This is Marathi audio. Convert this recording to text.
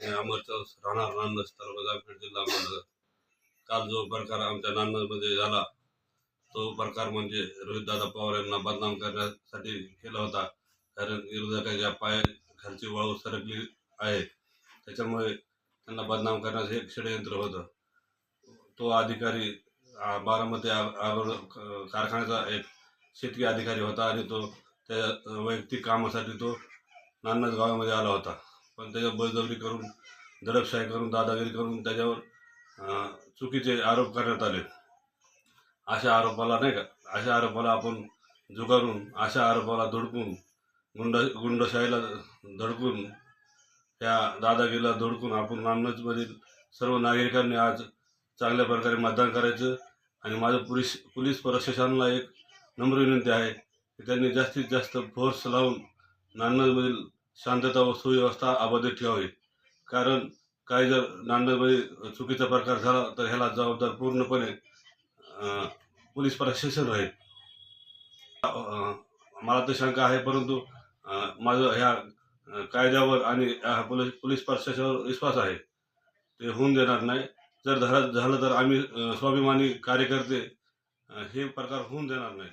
मी राहणार नांदस तालुका जामखेड जिल्हा अहमदनगर. काल जो प्रकार आमच्या नांदमध्ये झाला तो प्रकार म्हणजे रोहितदादा पवार यांना बदनाम करण्यासाठी केला होता. कारण विरोधकाच्या पाय खालची वाळू सरकली आहे. त्याच्यामुळे त्यांना बदनाम करण्याचं एक षडयंत्र होतं. तो अधिकारी बारामती कारखान्याचा एक शेतकी अधिकारी होता आणि तो त्या वैयक्तिक कामासाठी तो नान्नज गावामध्ये आला होता. पण त्याच्यावर बळजबरी करून दडपशाही करून दादागिरी करून त्याच्यावर चुकीचे आरोप करण्यात आले. अशा आरोपाला नाही का अशा आरोपाला आपण जुगारून अशा आरोपाला धुडकून गुंड गुंडशाहीला धडकून त्या दादागिरीला धडकून आपण नामनजमधील सर्व नागरिकांनी आज चांगल्या प्रकारे मतदान करायचं आणि माझं पोलीस पोलीस प्रशासनाला एक नम्र विनंती आहे की त्यांनी जास्तीत जास्त फोर्स लावून नांदेडमधील शांतता व सुव्यवस्था अबाधित ठेवावी. कारण काही जर नांदेडमध्ये चुकीचा प्रकार झाला तर ह्याला जबाबदार पूर्णपणे पोलीस प्रशासन राहील. मला तर शंका आहे परंतु माझं ह्या कायद्यावर आणि पोलीस पोलीस प्रशासनावर विश्वास आहे. ते होऊन देणार नाही. जर झालं झालं तर आम्ही स्वाभिमानी कार्यकर्ते हे प्रकार होऊन देणार नाही.